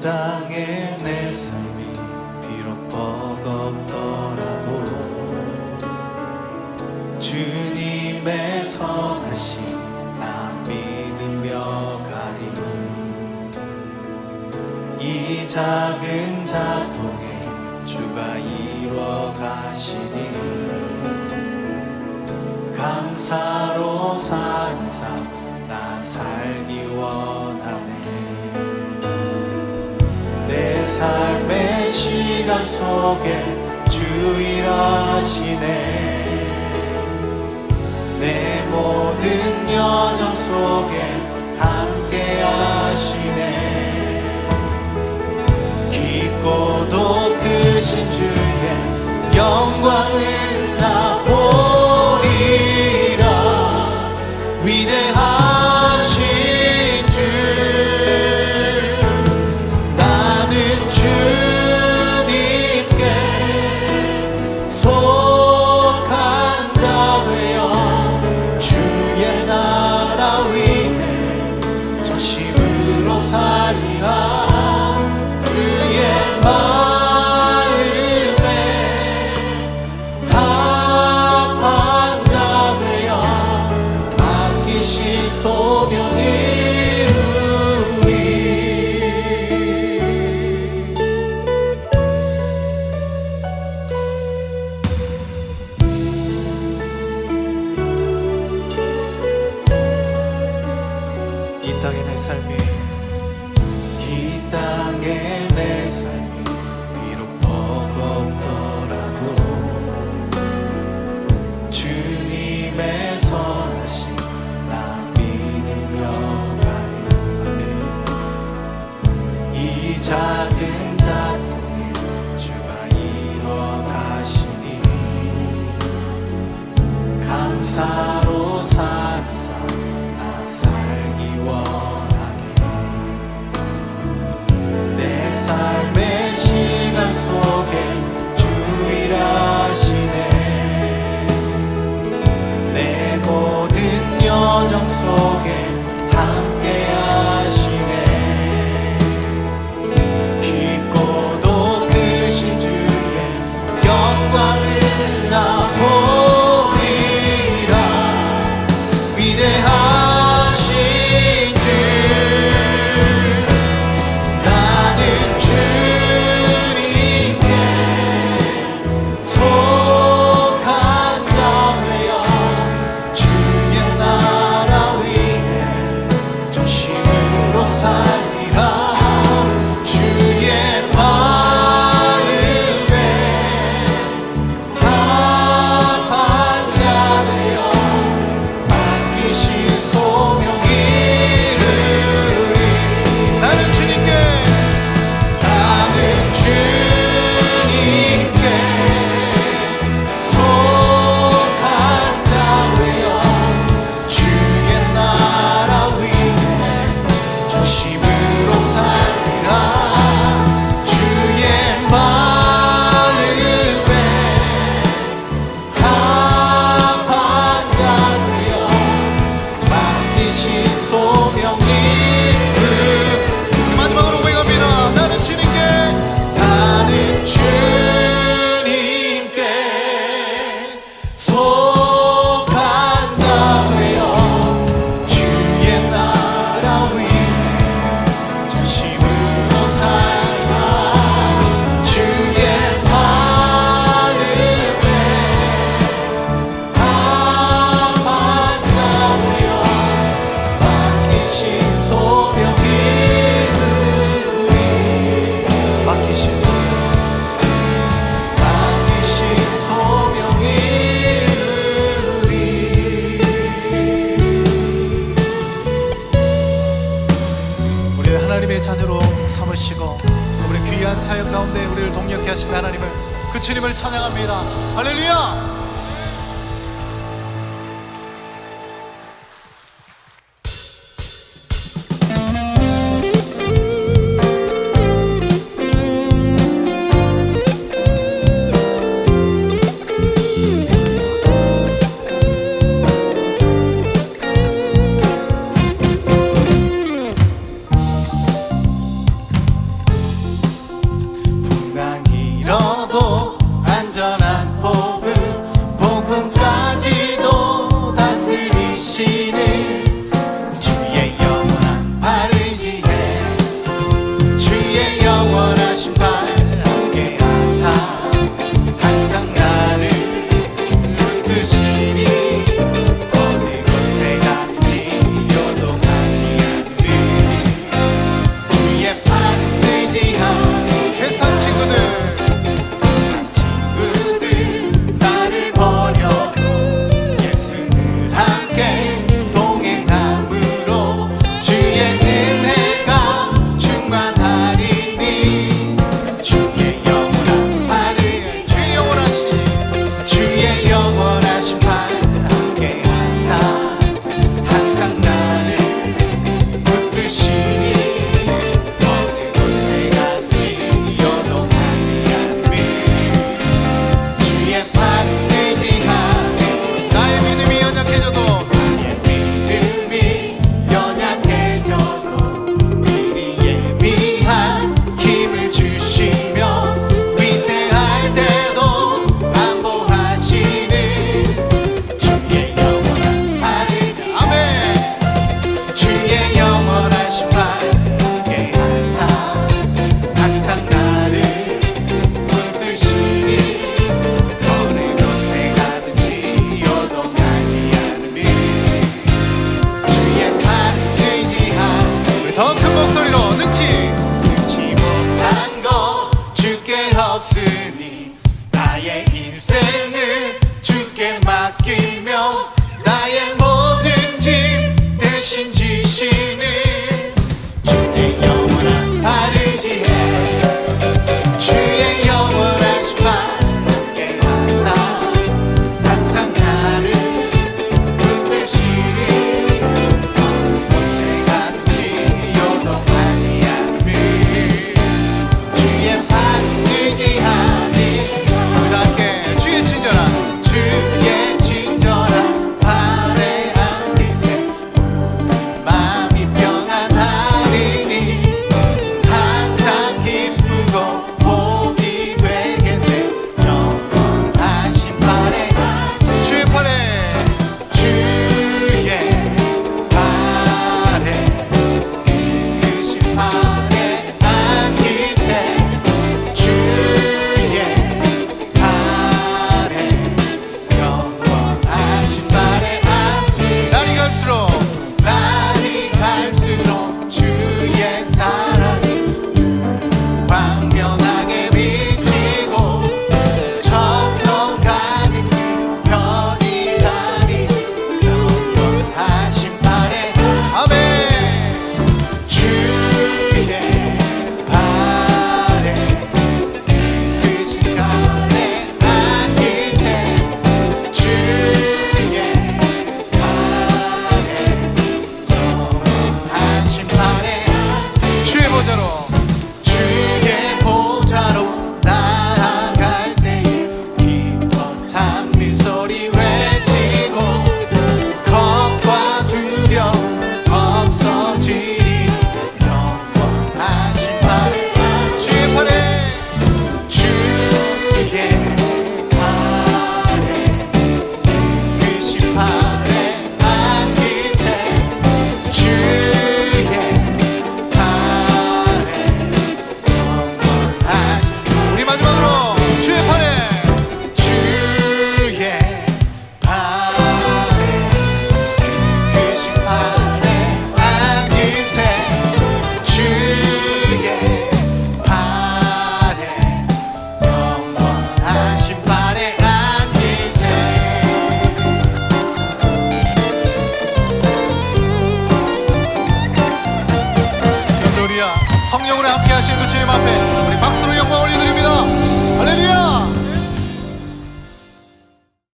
땅에 내 삶이 비록 버겁더라도 주님의 선하신 난 믿으며 가리오 이 작은 작동에 주가 이뤄 가시니 감사합니다 시간 속에 주 일하시네. 내 모든 여정 속에 함께 하시네. 깊고도 크신 주의 영광을 나 보리라. 위대한 주님을 찬양합니다. 할렐루야! yeah.